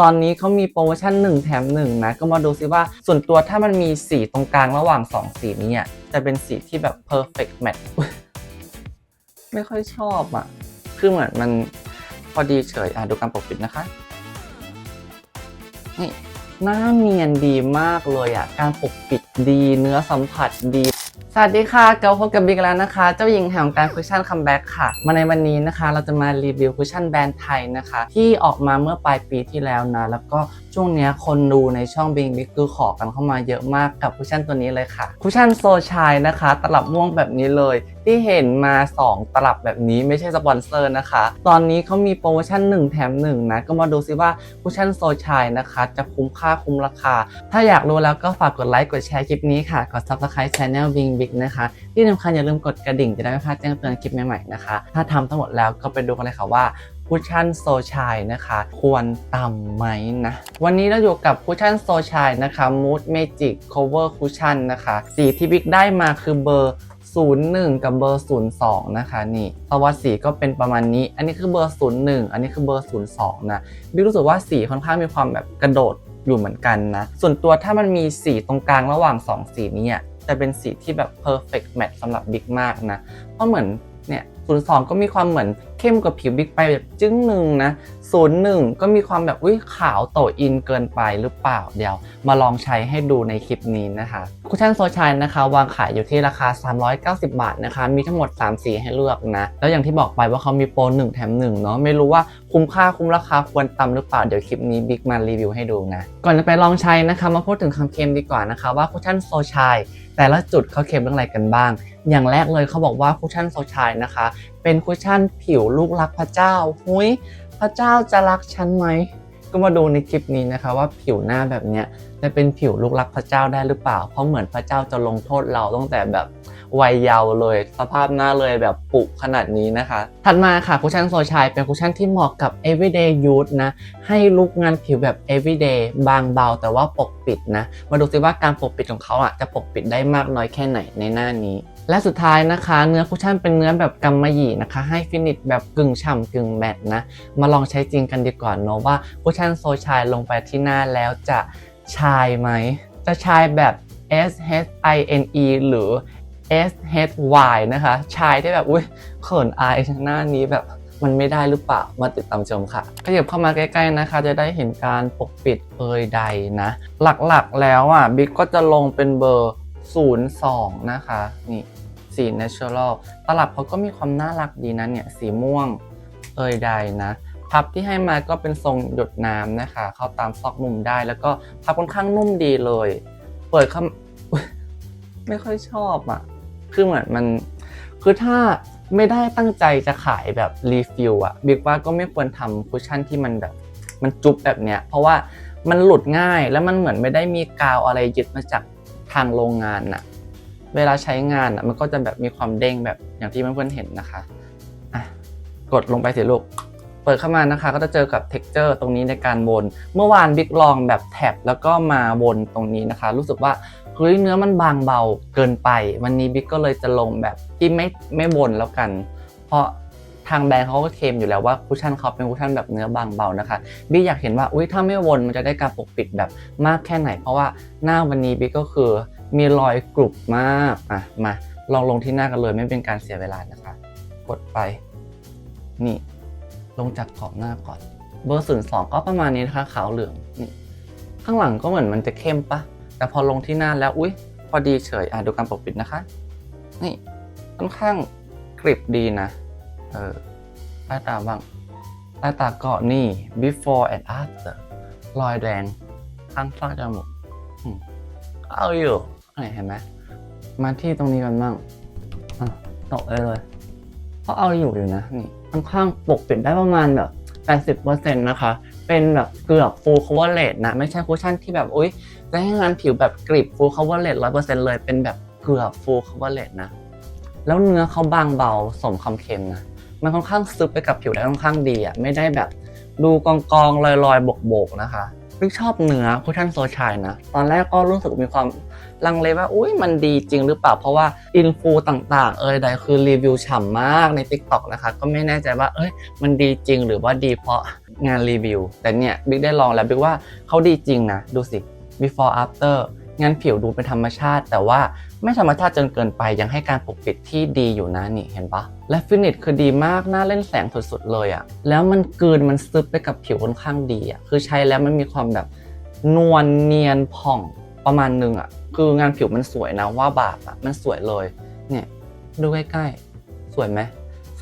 ตอนนี้เขามีโปรโมชั่น 1 แถม 1 นะ ก็มาดูซิว่าส่วนตัวถ้ามันมีสีตรงกลางระหว่าง 2 สีนี้อะจะเป็นสีที่แบบ perfect match ไม่ค่อยชอบอะ คือเหมือนมันพอดีเฉย อะ ดูการปกปิดนะคะ นี่หน้าเนียนดีมากเลยอะ การปกปิดดี เนื้อสัมผัสดี สวัสดีค่ะเกลพบกับบิ๊กแล้วนะคะ เจ้าหญิงแห่งการคุชชั่นคัมแบ็กค่ะ มาในวันนี้นะคะ เราจะมารีวิวคุชชั่นแบรนด์ไทยนะคะ ที่ออกมาเมื่อปลายปีที่แล้วนะ แล้วก็ช่วงนี้คนดูในช่องบิงบิ๊กคือขอกันเข้ามาเยอะมากกับคุชชั่นตัวนี้เลยค่ะ คุชชั่นโซชายนะคะ ตลับม่วงแบบนี้เลย ที่เห็นมา 2 ตลับแบบนี้ไม่ใช่สปอนเซอร์นะคะ ตอนนี้เขามีโปรโมชั่น 1 แถม 1 นะ ก็มาดูซิว่าคุชชั่นโซชายนะคะ จะคุ้มค่าคุ้มราคา ถ้าอยากรู้แล้วก็ฝากกดไลค์กดแชร์คลิปนี้ค่ะกด subscribe channel Bing Big นะคะ ที่สำคัญอย่าลืมกดกระดิ่งจะได้ไม่พลาดแจ้งเตือนคลิปใหม่ๆนะคะ ถ้าทำทั้งหมดแล้วก็ไปดูกันเลยค่ะว่า คุชชั่นโซชายนะคะ ควรตำไหมนะ วันนี้เราอยู่กับคุชชั่นโซชายนะคะ Mood Magic Cover Cushion นะคะ สีที่บิ๊กได้มาคือเบอร์ 01 กับเบอร์ 02 นะคะนี่ประวัติสีก็เป็นประมาณนี้ อันนี้คือเบอร์ 01 อันนี้คือเบอร์ 02 นะบิ๊กรู้สึกว่าสีค่อนข้างมีความแบบกระโดดอยู่เหมือนกันนะ ส่วนตัวถ้ามันมีสีตรงกลางระหว่าง 2 สีนี้จะเป็นสีที่แบบ perfect match สำหรับบิ๊กมากนะ เพราะเหมือนเนี่ย02 ก็มีความเหมือนเข้มกว่าผิวบิ๊กไปแบบจึ้งหนึ่งนะ 01 ก็มีความแบบอุ้ยขาวโตอินเกินไปหรือเปล่าเดี๋ยว มาลองใช้ให้ดูในคลิปนี้นะคะคุชชั่นโซชัยนะคะ วางขายอยู่ที่ราคา 390 บาทนะคะ มีทั้งหมด 3 สีให้เลือกนะ แล้วอย่างที่บอกไปว่าเขามีโปร1 แถม 1 เนาะไม่รู้ว่าคุ้มค่าคุ้มราคาควรตำหรือเปล่าเดี๋ยวคลิปนี้บิ๊กมารีวิวให้ดูนะ ก่อนจะไปลองใช้นะคะ มาพูดถึงคำเค็มดีกว่านะคะ ว่าคุชชั่นโซชัยแต่ละจุดเขาเค็มเรื่องอะไรกันบ้าง อย่างแรกเลยเขาบอกว่าคุชชั่นโซชัยนะคะเป็นคุชชั่นผิวลูกรักพระเจ้าหุยพระเจ้าจะรักฉันไหมก็มาดูในคลิปนี้นะคะว่าผิวหน้าแบบเนี้ยจะเป็นผิวลูกรักพระเจ้าได้หรือเปล่า เพราะเหมือนพระเจ้าจะลงโทษเราตั้งแต่แบบวัยเยาว์เลย สภาพหน้าเลยแบบปุขนาดนี้นะคะ ถัดมาค่ะคุชชั่นโซชายเป็นคุชชั่นที่เหมาะกับ everyday use นะ ให้ลุกงานผิวแบบ everyday บางเบาแต่ว่าปกปิดนะ มาดูซิว่าการปกปิดของเขาอะจะปกปิดได้มากน้อยแค่ไหนในหน้านี้ และสุดท้ายนะคะ เนื้อคุชชั่นเป็นเนื้อแบบกำมะหยี่นะคะ ให้ฟินิชแบบกึ่งฉ่ำกึ่งแมตต์นะ มาลองใช้จริงกันดีกว่าเนาะว่าคุชชั่นโซชายลงไปที่หน้าแล้วจะชายไหม จะชายแบบ S H I N E หรือ S H Y นะคะ ชายที่แบบ อุ้ยเขินอายหน้านี้แบบมันไม่ได้หรือเปล่า มาติดตามชมค่ะ ขยับเข้ามาใกล้ๆนะคะ จะได้เห็นการปกปิดเอยใดนะ หลักๆแล้วอะ บิ๊กก็จะลงเป็นเบอร์ 02 นะคะ นี่ สี natural ตลับเขาก็มีความน่ารักดีนะเนี่ยสีม่วงเอยใดนะพับที่ให้มาก็เป็นทรงหยดน้ำนะคะ เข้าตามซอกมุมได้แล้วก็พับค่อนข้างนุ่มดีเลย เปิดเข้าไม่ค่อยชอบอะคือเหมือนมัน คือถ้าไม่ได้ตั้งใจจะขายแบบรีฟิลอะบิ๊กว่าก็ไม่ควรทำคุชชั่นที่มันแบบมันจุ๊บแบบเนี้ย เพราะว่ามันหลุดง่ายแล้วมันเหมือนไม่ได้มีกาวอะไรยึดมาจากทางโรงงานน่ะ เวลาใช้งานน่ะมันก็จะแบบมีความเด้งแบบอย่างที่เพื่อนๆเห็นนะคะอะกดลงไปสิลูก เปิดเข้ามานะคะ ก็จะเจอกับ t e x t อร์ตรงนี้ในการวน เมื่อวานบิ๊กลองแบบแท็บแล้วก็มาวนตรงนี้นะคะ รู้สึกว่าเฮ้ยเนื้อมันบางเบาเกินไป วันนี้บิ๊กก็เลยจะลงแบบที่ไม่ไม่วนแล้วกัน เพราะทางแบรนด์เขาก็เคลมอยู่แล้วว่าคุชชั่นเขาเป็นคุชชั่นแบบเนื้อบางเบานะคะบิ๊กอยากเห็นว่าอุ้ยถ้าไม่วนมันจะได้การปกปิดแบบมากแค่ไหน เพราะว่าหน้าวันนี้บิ๊กก็คือ มีรอยกรุบมากอะมาลองลงที่หน้ากันเลยไม่เป็นการเสียเวลานะคะ กดไป นี่ ลงจากขอบหน้าก่อน เบอร์ศูนย์สองก็ประมาณนี้นะคะขาวเหลืองนี่ข้างหลังก็เหมือนมันจะเข้มปะแต่พอลงที่หน้าแล้วอุ้ยพอดีเฉยอะดูการปกปิดนะคะ นี่ค่อนข้างกริบดีนะ เออใต้ตาบ้างใต้ตาก็นี่ before and after รอยแดงข้างฟาจมูกอืมเอาอยู่ เห็นไหมมาที่ตรงนี้กันบ้างอะตกเลยเลยเพราะเอาอยู่อยู่นะนี่ค่อนข้างปกปิดได้ประมาณแบบ 80%นะคะ เป็นแบบเกือบ full coverage นะ ไม่ใช่คุชชั่นที่แบบอุ้ยจะให้งานผิวแบบกริบ full coverage 100%เลยเป็นแบบเกือบ full coverage นะ แล้วเนื้อเขาบางเบาสมคำเค็มนะ มันค่อนข้างซึบไปกับผิวได้ค่อนข้างดีอะไม่ได้แบบดูกองกองลอยลอยๆโบกๆนะคะรึกชอบเนื้อคุชชั่นโซชายนะ ตอนแรกก็รู้สึกมีความ ลังเลว่าอุ้ยมันดีจริงหรือเปล่า เพราะว่าอินฟูต่างๆ เอ่ยใดคือรีวิวฉ่ำมากใน TikTok นะคะ ก็ไม่แน่ใจว่าเอ้ยมันดีจริงหรือว่าดีเพราะงานรีวิว แต่เนี่ยบิ๊กได้ลองแล้วบิ๊กว่าเขาดีจริงนะ ดูสิ before after งานผิวดูเป็นธรรมชาติ แต่ว่าไม่ธรรมชาติจนเกินไปยังให้การปกปิดที่ดีอยู่นะนี่เห็นปะและฟินิชคือดีมากน่าเล่นแสงสุดๆเลยอะแล้วมันกลืนมันซึบไปกับผิวค่อนข้างดีอะคือใช้แล้วมันมีความแบบนวลเนียนผ่องประมาณนึงอะ คืองานผิวมันสวยนะว่าบาปอะมันสวยเลย เนี่ย ดูใกล้ๆ สวยไหม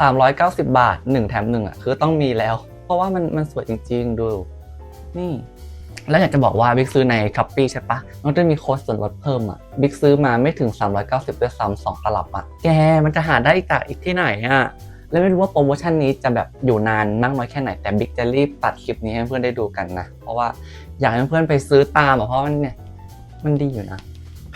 390บาท1แถม1อะคือต้องมีแล้ว เพราะว่ามันมันสวยจริง ๆ ดู นี่ แล้วอยากจะบอกว่าบิ๊กซื้อในคัพปี้ใช่ปะมันจะมีโค้ดส่วนลดเพิ่มอะบิ๊กซื้อมาไม่ถึง 390ด้วยซ้ำสองตลับอะแกมันจะหาได้อีกจากอีกที่ไหนอะแล้วไม่รู้ว่าโปรโมชั่นนี้จะแบบอยู่นานมากน้อยแค่ไหนแต่บิ๊กจะรีบตัดคลิปนี้ให้เพื่อนได้ดูกันนะ เพราะว่าอยากให้เพื่อนไปซื้อตามเพราะมันเนี่ยมันดีอยู่นะ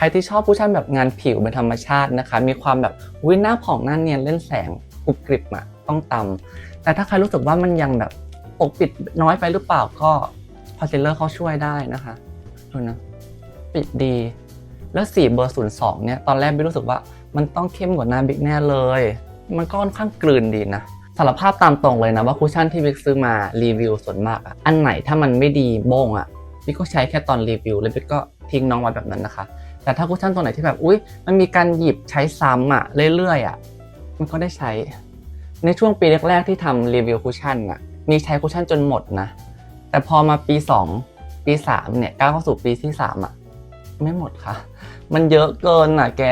รที่ชอบผู้ชั่นแบบงานผิวเป็นธรรมชาตินะคะ มีความแบบวิหน้าผ่องหน้าเนียนเล่นแสงกรุบกริบอะต้องตำแต่ถ้าใครรู้สึกว่ามันยังแบบปกปิดน้อยไปหรือเปล่าก็พอเซลเลอร์เขาช่วยได้นะคะดูนะปิดดี แล้วสีเบอร์ศูนย์สองเนี่ยตอนแรกบิ๊กรู้สึกว่ามันต้องเข้มกว่าหน้าบิ๊กแน่เลย มันก็ค่อนข้างกลืนดีนะสารภาพตามตรงเลยนะว่าคุชชั่นที่บิ๊กซื้อมารีวิวส่วนมากอะอันไหนถ้ามันไม่ดีโบ้งอะบิ๊กก็ใช้แค่ตอนรีวิวแล้วบิ๊กก็ทิ้งน้องไว้แบบนั้นนะคะ แต่ถ้าคุชชั่นตัวไหนที่แบบอุ้ยมันมีการหยิบใช้ซ้ำอะเรื่อยๆอะมันก็ได้ใช้ ในช่วงปีแรกๆที่ทำรีวิวคุชชั่นอะมีใช้คุชชั่นจนหมดนะ แต่พอมาปี 2 ปี 3 เนี่ยก้าวเข้าสู่ปีที่ 3อะไม่หมดค่ะ มันเยอะเกินอะแก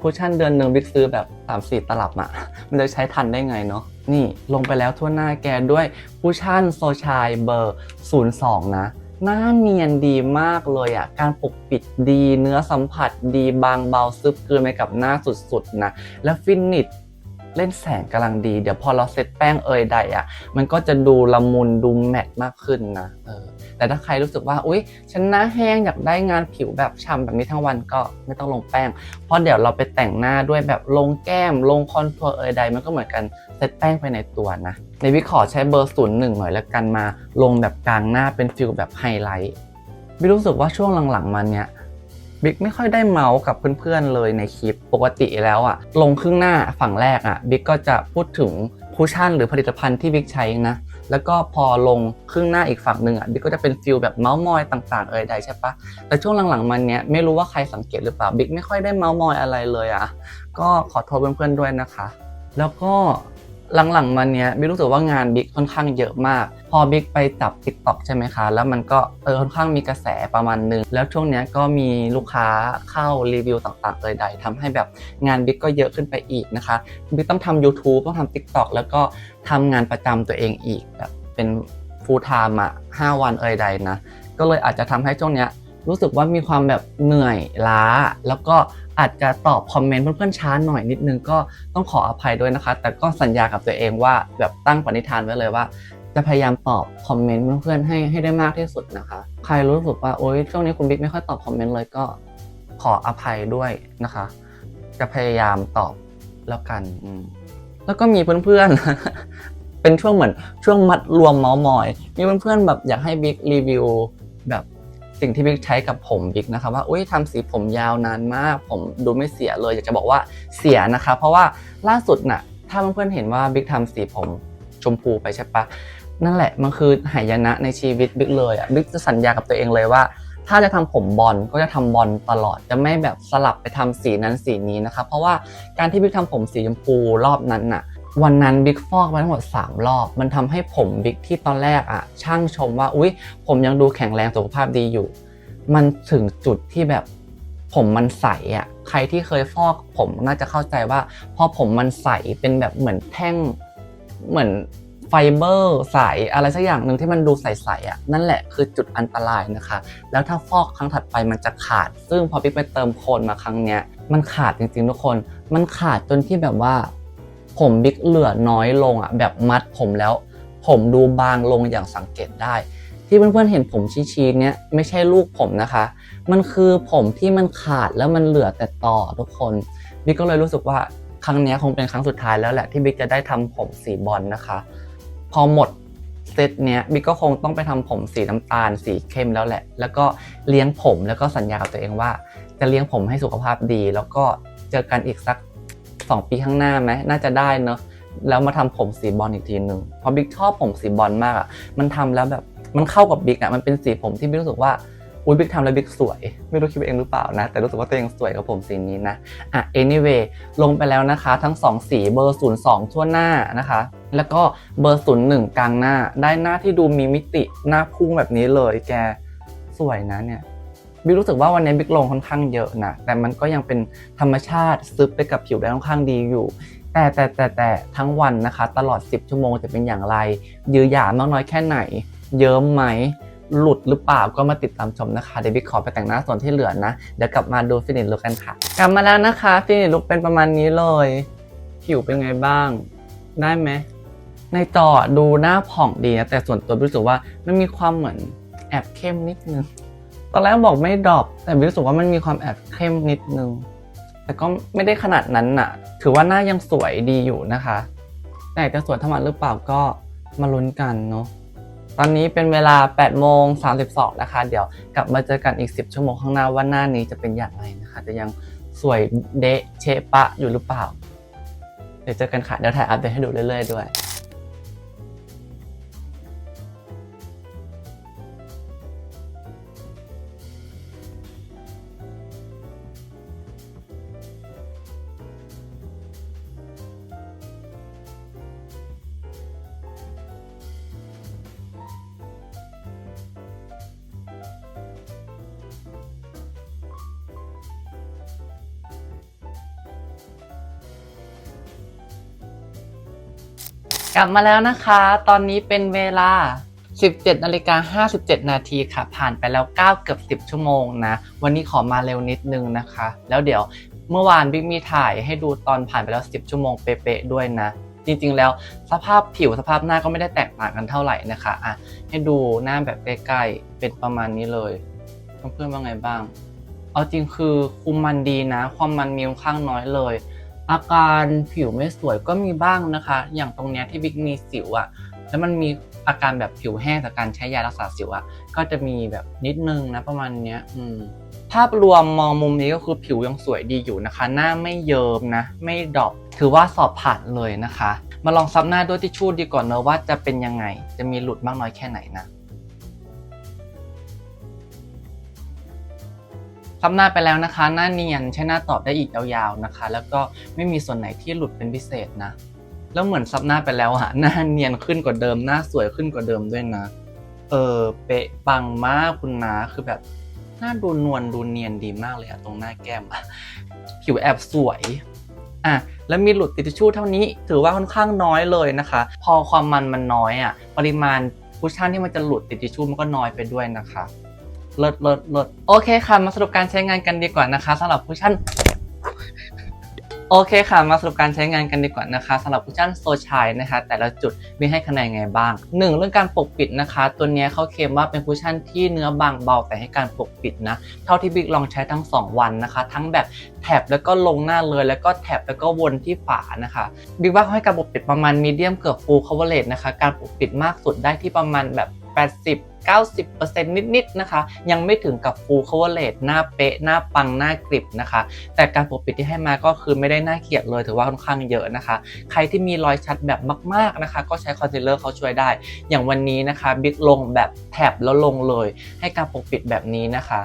คุชชั่นเดือนหนึ่งบิ๊กซื้อแบบ3-4ตลับอะมันจะใช้ทันได้ไงเนาะนี่ลงไปแล้วทั่วหน้าแกด้วยคุชชั่นโซชายเบอร์ 02 นะ หน้าเนียนดีมากเลยอะการปกปิดดีเนื้อสัมผัสดีบางเบาซึบเกลืนไปกับหน้าสุดๆนะ แล้วฟินิชเล่นแสงกำลังดี เดี๋ยวพอเราเซตแป้งเอยใดอะมันก็จะดูละมุนดูแมตต์มากขึ้นนะเออ แต่ถ้าใครรู้สึกว่าอุ๊ยฉันหน้าแห้งอยากได้งานผิวแบบฉ่ำแบบนี้ทั้งวันก็ไม่ต้องลงแป้ง เพราะเดี๋ยวเราไปแต่งหน้าด้วยแบบลงแก้มลงคอนทัวร์เอยใดมันก็เหมือนกันเซตแป้งไปในตัวนะในวิขอใช้เบอร์ศูนย์หนึ่งหน่อยแล้วกันมา ลงแบบกลางหน้าเป็นฟิลแบบไฮไลท์บิรู้สึกว่าช่วงหลังๆมาเนี้ยบิ๊กไม่ค่อยได้เมาส์กับเพื่อนๆเลยในคลิปปกติแล้วอะลงครึ่งหน้าฝั่งแรกอะบิ๊กก็จะพูดถึงคูชั่นหรือผลิตภัณฑ์ที่บิ๊กใช้นะ แล้วก็พอลงครึ่งหน้าอีกฝั่งหนึ่งอะบิ๊กก็จะเป็นฟิลแบบเมาส์มอยต่างๆเอ่ยใดใช่ปะแต่ช่วงหลังๆมันเนี้ยไม่รู้ว่าใครสังเกตหรือเปล่าบิ๊กไม่ค่อยได้เมาส์มอยอะไรเลยอะก็ขอโทษเพื่อนๆด้วยนะคะ แล้วก็ หลังๆมาเนี้ยบิ๊กรู้สึกว่างานบิ๊กค่อนข้างเยอะมาก พอบิ๊กไปจับ t ิ k t o k ใช่ไหมคะ แล้วมันก็เออค่อนข้างมีกระแสประมาณนึง แล้วช่วงเนี้ยก็มีลูกค้าเข้ารีวิวต่างๆเลยใดทำให้แบบงานบิ๊กก็เยอะขึ้นไปอีกนะคะบิ๊กต้องทำ YouTube ต้องทำ TikTok แล้วก็ทำงานประจำตัวเองอีกแบบเป็น full time อะ5วันเอ่ยใดนะ ก็เลยอาจจะทำให้ช่วงเนี้ยรู้สึกว่ามีความแบบเหนื่อยล้า แล้วก็ อาจจะตอบคอมเมนต์เพื่อนๆช้าหน่อยนิดนึงก็ต้องขออภัยด้วยนะคะ แต่ก็สัญญากับตัวเองว่าแบบตั้งปณิธานไว้เลยว่า จะพยายามตอบคอมเมนต์เพื่อนๆให้ให้ได้มากที่สุดนะคะ ใครรู้สึกว่าโอ๊ยช่วงนี้คุณบิ๊กไม่ค่อยตอบคอมเมนต์เลยก็ขออภัยด้วยนะคะ จะพยายามตอบแล้วกันอืแล้วก็มีเพื่อนๆเป็นช่วงเหมือนช่วงมัดรวมเมาส์มอย มีเพื่อนๆแบบอยากให้บิ๊กรีวิวแบบ สิ่งที่บิ๊กใช้กับผมบิ๊กนะคะว่าอุ้ยทำสีผมยาวนานมาก ผมดูไม่เสียเลย อยากจะบอกว่าเสียนะคะเพราะว่าล่าสุดน่ะถ้าเพื่อนๆเห็นว่าบิ๊กทำสีผมชมพูไปใช่ปะนั่นแหละมันคือหายนะในชีวิตบิ๊กเลยอะบิ๊กจะสัญญากับตัวเองเลยว่า ถ้าจะทำผมบอลก็จะทำบอลตลอดจะไม่แบบสลับไปทำสีนั้นสีนี้นะคะเพราะว่าการที่บิ๊กทำผมสีชมพูรอบนั้นน่ะ วันนั้นบิ๊กฟอกมาทั้งหมด 3 รอบ มันทำให้ผมบิ๊กที่ตอนแรกอะช่างชมว่า อุ๊ย ผมยังดูแข็งแรงสุขภาพดีอยู่ มันถึงจุดที่แบบผมมันใสอะใครที่เคยฟอกผมน่าจะเข้าใจว่าพอผมมันใสเป็นแบบเหมือนแท่งเหมือนไฟเบอร์ใสอะไรสักอย่างหนึ่งที่มันดูใสๆอะนั่นแหละคือจุดอันตรายนะคะ แล้วถ้าฟอกครั้งถัดไปมันจะขาด ซึ่งพอบิ๊กไปเติมโคนมาครั้งเนี้ยมันขาดจริงๆทุกคน มันขาดจนที่แบบว่า ผมบิ๊กเหลือน้อยลงอะแบบมัดผมแล้ว ผมดูบางลงอย่างสังเกตได้ ที่เพื่อนๆเห็นผมชี้ๆเนี้ยไม่ใช่ลูกผมนะคะ มันคือผมที่มันขาดแล้วมันเหลือแต่ต่อทุกคนบิ๊กก็เลยรู้สึกว่าครั้งนี้คงเป็นครั้งสุดท้ายแล้วแหละที่บิ๊กจะได้ทำผมสีบอลนะคะ พอหมดเซตเนี้ยบิ๊กก็คงต้องไปทำผมสีน้ำตาลสีเข้มแล้วแหละ แล้วก็เลี้ยงผมแล้วก็สัญญากับตัวเองว่า จะเลี้ยงผมให้สุขภาพดี แล้วก็เจอกันอีกสัก 2 ปีข้างหน้าไหมน่าจะได้เนอะแล้วมาทำผมสีบอลอีกทีหนึ่งเพราะบิ๊กชอบผมสีบอลมากอะมันทำแล้วแบบมันเข้ากับบิ๊กอะมันเป็นสีผมที่บิ๊กรู้สึกว่าอุ้ยบิ๊กทำแล้วบิ๊กสวย ไม่รู้คิดว่าเองหรือเปล่านะ แต่รู้สึกว่าตัวเองสวยกับผมสีนี้นะอะ anyway ลงไปแล้วนะคะทั้ง 2 สีเบอร์ 02ทั่วหน้านะคะ แล้วก็เบอร์ 01 กลางหน้า ได้หน้าที่ดูมีมิติหน้าพุ่งแบบนี้เลยแกสวยนะเนี่ย บิ๊กรู้สึกว่าวันนี้บิ๊กลงค่อนข้างเยอะนะแต่มันก็ยังเป็นธรรมชาติซึบไปกับผิวได้ค่อนข้างดีอยู่ แต่แต่แต่แต่ทั้งวันนะคะ ตลอด 10 ชั่วโมงจะเป็นอย่างไร ยือหยามากน้อยแค่ไหน เยิ้มไหมหลุดหรือเปล่าก็มาติดตามชมนะคะเดี๋ยวบิ๊กขอไปแต่งหน้าส่วนที่เหลือนะ เดี๋ยวกลับมาดูฟินิชลุกกันค่ะ กลับมาแล้วนะคะฟินิชลุกเป็นประมาณนี้เลย ผิวเป็นไงบ้าง ได้ไหมในจอดูหน้าผ่องดีนะแต่ส่วนตัวรู้สึกว่ามันมีความเหมือนแอบเข้มนิดนึง ตอนแรกบอกไม่ดรอปแต่รู้สึกว่ามันมีความแอบเข้มนิดนึง แต่ก็ไม่ได้ขนาดนั้นน่ะ ถือว่าหน้ายังสวยดีอยู่นะคะ แต่จะสวยเท่ามันหรือเปล่าก็มาลุ้นกันเนาะตอนนี้เป็นเวลา8โมง32นะคะ เดี๋ยวกลับมาเจอกันอีก 10 ชั่วโมงข้างหน้าว่าหน้านี้จะเป็นอย่างไรนะคะ จะยังสวยเดะเชะปะอยู่หรือเปล่า เดี๋ยวเจอกันค่ะ เดี๋ยวถ่ายอัปเดตให้ดูเรื่อยๆด้วย กลับมาแล้วนะคะ ตอนนี้เป็นเวลา 17นาฬิกา57 นาทีค่ะ ผ่านไปแล้ว 9 เกือบ 10 ชั่วโมงนะ วันนี้ขอมาเร็วนิดนึงนะคะ แล้วเดี๋ยวเมื่อวานบิ๊กมีถ่ายให้ดูตอนผ่านไปแล้ว 10 ชั่วโมงเป๊ะๆด้วยนะ จริงๆ แล้วสภาพผิวสภาพหน้าก็ไม่ได้แตกต่างกันเท่าไหร่นะคะอะให้ดูหน้าแบบใกล้ๆ เป็นประมาณนี้เลย เพื่อนๆว่าไงบ้าง เอาจริงคือคุมมันดีนะ ความมันมีค่อนข้างน้อยเลย อาการผิวไม่สวยก็มีบ้างนะคะ อย่างตรงเนี้ยที่บิ๊กมีสิวอะแล้วมันมีอาการแบบผิวแห้งจากการใช้ยารักษาสิวอะก็จะมีแบบนิดนึงนะประมาณเนี้ยอืมภาพรวมมองมุมนี้ก็คือผิวยังสวยดีอยู่นะคะ หน้าไม่เยิมนะ ไม่ดรอปถือว่าสอบผ่านเลยนะคะ มาลองซับหน้าด้วยทิชชู่ดีก่อนเนอะว่าจะเป็นยังไง จะมีหลุดมากน้อยแค่ไหนนะ ซับหน้าไปแล้วนะคะ หน้าเนียนใช้หน้าตอบได้อีกยาวๆนะคะ แล้วก็ไม่มีส่วนไหนที่หลุดเป็นพิเศษนะ แล้วเหมือนซับหน้าไปแล้วอะหน้าเนียนขึ้นกว่าเดิมหน้าสวยขึ้นกว่าเดิมด้วยนะ เออเป๊ะปังมากคุณนาคือแบบหน้าดูนวลดูเนียนดีมากเลยอะตรงหน้าแก้มอะผิวแอบสวยอะแล้วมีหลุดติดทิชชู่เท่านี้ถือว่าค่อนข้างน้อยเลยนะคะ พอความมันมันน้อยอะปริมาณคุชชั่นที่มันจะหลุดติดทิชชู่มันก็น้อยไปด้วยนะคะ เลิศเลิศเลิศโอเคค่ะ มาสรุปการใช้งานกันดีกว่านะคะสำหรับคุชชั่นโอเคค่ะ มาสรุปการใช้งานกันดีกว่านะคะสำหรับคุชชั่นโซชายนะคะ แต่ละจุดมีให้คะแนนไงบ้าง 1 เรื่องการปกปิดนะคะ ตัวนี้เขาเคลมว่าเป็นคุชชั่นที่เนื้อบางเบาแต่ให้การปกปิดนะ เท่าที่บิ๊กลองใช้ทั้ง 2 วันนะคะ ทั้งแบบแท็บแล้วก็ลงหน้าเลยแล้วก็แท็บแล้วก็วนที่ฝานะคะบิ๊กว่าเขาให้การปกปิดประมาณมีเดียมเกือบฟูล coverage นะคะการปกปิดมากสุดได้ที่ประมาณแบบ80 90%นิดๆนะคะ ยังไม่ถึงกับ full coverage หน้าเป๊ะ หน้าปัง หน้ากริบนะคะ แต่การปกปิดที่ให้มาก็คือไม่ได้น่าเกลียดเลยถือว่าค่อนข้างเยอะนะคะ ใครที่มีรอยชัดแบบมากๆนะคะ ก็ใช้คอนซีลเลอร์เขาช่วยได้ อย่างวันนี้นะคะบิ๊กลงแบบแท็บแล้วลงเลย ให้การปกปิดแบบนี้นะคะ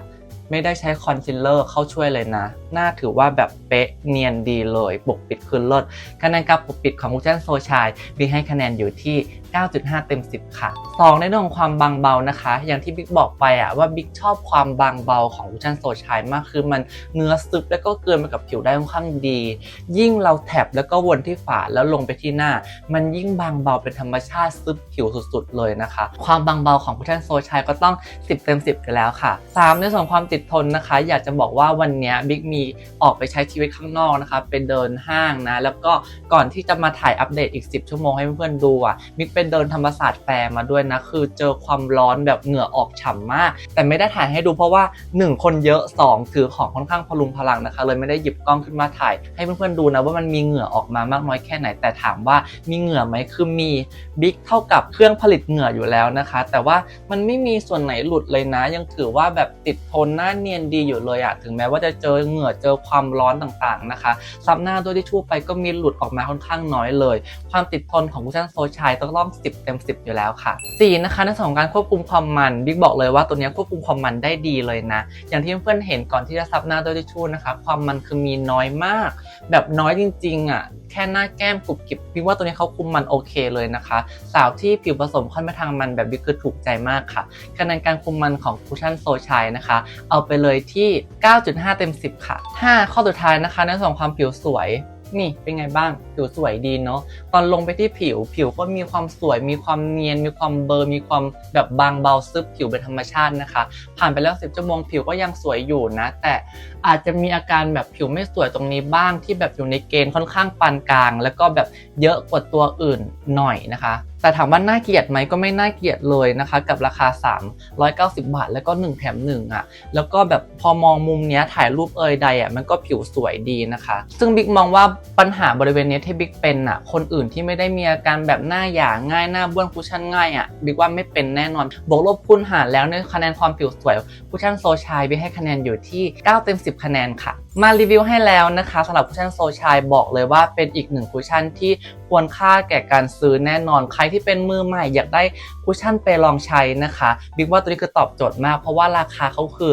ไม่ได้ใช้คอนซีลเลอร์เข้าช่วยเลยนะ หน้าถือว่าแบบเป๊ะเนียนดีเลย ปกปิดคือเลิศคะแนนการปกปิดของคุชชั่นโซชายบิ๊กให้คะแนนอยู่ที่ 9.5 เต็ม 10 ค่ะ 2 ในเรื่องของความบางเบานะคะ อย่างที่บิ๊กบอกไปอะว่าบิ๊กชอบความบางเบาของคุชชั่นโซชายมากคือมันเนื้อซึบแล้วก็เกินไปกับผิวได้ค่อนข้างดี ยิ่งเราแท็บแล้วก็วนที่ฝาแล้วลงไปที่หน้า มันยิ่งบางเบาเป็นธรรมชาติซึบผิวสุดๆ เลยนะคะ ความบางเบาของคุชชั่นโซชายก็ต้อง 10 เต็ม 10 กันแล้วค่ะ 3 ในส่วนความติดทนนะคะ อยากจะบอกว่าวันนี้บิ๊กมีออกไปใช้ชีวิตข้างนอกนะคะไปเดินห้างนะแล้วก็ก่อนที่จะมาถ่ายอัปเดตอีก 10 ชั่วโมงให้เพื่อนๆดูอะบิ๊กไปเดินธรรมศาสตร์แฟร์มาด้วยนะ คือเจอความร้อนแบบเหงื่อออกฉ่ำมาก แต่ไม่ได้ถ่ายให้ดูเพราะว่า 1 คนเยอะ 2 ถือของค่อนข้างพลุงพลังนะคะ เลยไม่ได้หยิบกล้องขึ้นมาถ่าย ให้เพื่อนๆดูนะว่ามันมีเหงื่อออกมามากน้อยแค่ไหน แต่ถามว่ามีเหงื่อไหมคือมีบิ๊กเท่ากับเครื่องผลิตเหงื่ออยู่แล้วนะคะ แต่ว่ามันไม่มีส่วนไหนหลุดเลยนะ ยังถือว่าแบบติดทนหน้าเนียนดีอยู่เลยอะถึงแม้ว่าจะเจอเหงื่อเจอความร้อนต่างๆนะคะซับหน้าด้วยที่ชู่ไปก็มีหลุดออกมาค่อนข้างน้อยเลย ความติดทนของคุชชั่นโซชายต้องต้อง10 เต็ม 10 อยู่แล้วค่ะ4นะคะในส่วนของการควบคุมความมันบิ๊กบอกเลยว่าตัวนี้ควบคุมความมันได้ดีเลยนะ อย่างที่เพื่อนๆเห็นก่อนที่จะซับหน้าด้วยทิชชู่นะคะความมันคือมีน้อยมาก แบบน้อยจริงๆอะแค่หน้าแก้มกรุบกริบบิ๊กว่าตัวนี้เขาคุมมันโอเคเลยนะคะ สาวที่ผิวผสมค่อนไปทางมันแบบบิ๊กคือถูกใจมากค่ะคะแนนการคุมมันของคุชชั่นโซชายนะคะ เอาไปเลยที่ 9.5 เต็ม 10 ค่ะ 5 ข้อสุดท้ายนะคะในส่วนความผิวสวย นี่เป็นไงบ้างผิวสวยดีเนาะตอนลงไปที่ผิวผิวก็มีความสวยมีความเนียน มีความเบอร์ มีความแบบบางเบาซึบผิวเป็นธรรมชาตินะคะ ผ่านไปแล้ว10ชั่วโมงผิวก็ยังสวยอยู่นะ แต่อาจจะมีอาการแบบผิวไม่สวยตรงนี้บ้างที่แบบอยู่ในเกณฑ์ค่อนข้างปานกลาง แล้วก็แบบเยอะกว่าตัวอื่นหน่อยนะคะ แต่ถามว่าน่าเกลียดไหมก็ไม่น่าเกลียดเลยนะคะกับราคา 390 บาท แล้วก็ 1 แถม 1อะแล้วก็แบบพอมองมุมเนี้ยถ่ายรูปเอยใดอะมันก็ผิวสวยดีนะคะ ซึ่งบิ๊กมองว่าปัญหาบริเวณนี้ที่บิ๊กเป็นอะคนอื่นที่ไม่ได้มีอาการแบบหน้าหยาง่ายหน้าบ้วนคุชชั่นง่ายอะบิ๊กว่าไม่เป็นแน่นอนบวกลบคูณหารแล้วในคะแนนความผิวสวยคุชชั่นโซชายบิ๊กให้คะแนนอยู่ที่ 9 เต็ม 10 คะแนนค่ะ มารีวิวให้แล้วนะคะสำหรับคุชชั่นโซชายบอกเลยว่าเป็นอีกหนึ่งคุชชั่นที่ควรค่าแก่การซื้อแน่นอนใครที่เป็นมือใหม่อยากได้คุชชั่นไปลองใช้นะคะบิ๊กว่าตัวนี้คือตอบโจทย์มากเพราะว่าราคาเขาคือ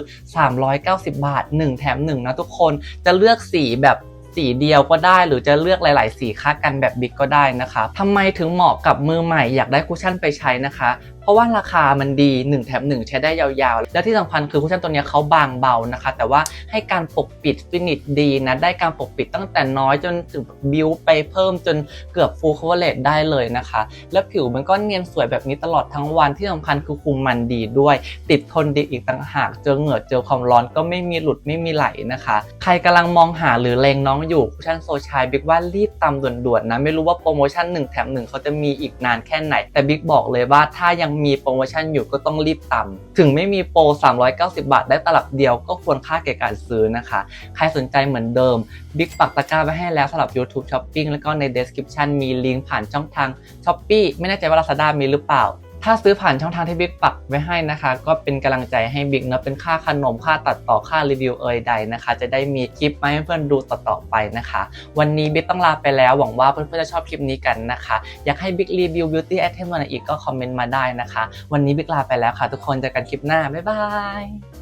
390 บาท 1 แถม 1 นะทุกคนจะเลือกสีแบบสีเดียวก็ได้หรือจะเลือกหลาย ๆ สีค่ากันแบบบิ๊กก็ได้นะคะทำไมถึงเหมาะกับมือใหม่อยากได้คุชชั่นไปใช้นะคะ เพราะว่าราคามันดี 1 แถม 1 ใช้ได้ยาวๆ และที่สำคัญคือคุชชั่นตัวนี้เขาบางเบานะคะ แต่ว่าให้การปกปิดฟินิชดีนะได้การปกปิดตั้งแต่น้อยจนถึงบิวไปเพิ่มจนเกือบ full coverage ได้เลยนะคะ แล้วผิวมันก็เนียนสวยแบบนี้ตลอดทั้งวันที่สำคัญคือคุมมันดีด้วย ติดทนดีอีกต่างหาก เจอเหงื่อเจอความร้อนก็ไม่มีหลุดไม่มีไหลนะคะ ใครกำลังมองหาหรือเลงน้องอยู่คุชชั่นโซชายบิ๊กว่ารีบตามด่วนๆนะไม่รู้ว่าโปรโมชั่น1แถม1เขาจะมีอีกนานแค่ไหนแต่บิ๊กบอกเลยว่าถ้ายังมีโปรโมชั่นอยู่ก็ต้องรีบตามถึงไม่มีโปร 390 บาท ได้ตลับเดียวก็ควรค่าแก่การซื้อนะคะ ใครสนใจเหมือนเดิมบิ๊กปักตะกร้าไว้ให้แล้วสำหรับ YouTube Shopping แล้วก็ใน Description มีลิงก์ผ่านช่องทาง s h อ p e e ไม่แน่ใจว่า Lazada มีหรือเปล่า ถ้าซื้อผ่านช่องทางที่บิ๊กปักไว้ให้นะคะ ก็เป็นกำลังใจให้บิ๊กเนาะเป็นค่าขนมค่าตัดต่อค่ารีวิวเอ่ยใดนะคะ จะได้มีคลิปมาให้เพื่อนดูต่อๆไปนะคะ วันนี้บิ๊กต้องลาไปแล้วหวังว่าเพื่อนๆจะชอบคลิปนี้กันนะคะ อยากให้บิ๊กรีวิว beauty item อะไรอีกก็คอมเมนต์มาได้นะคะ วันนี้บิ๊กลาไปแล้วค่ะ ทุกคนเจอกันคลิปหน้าบ๊ายบาย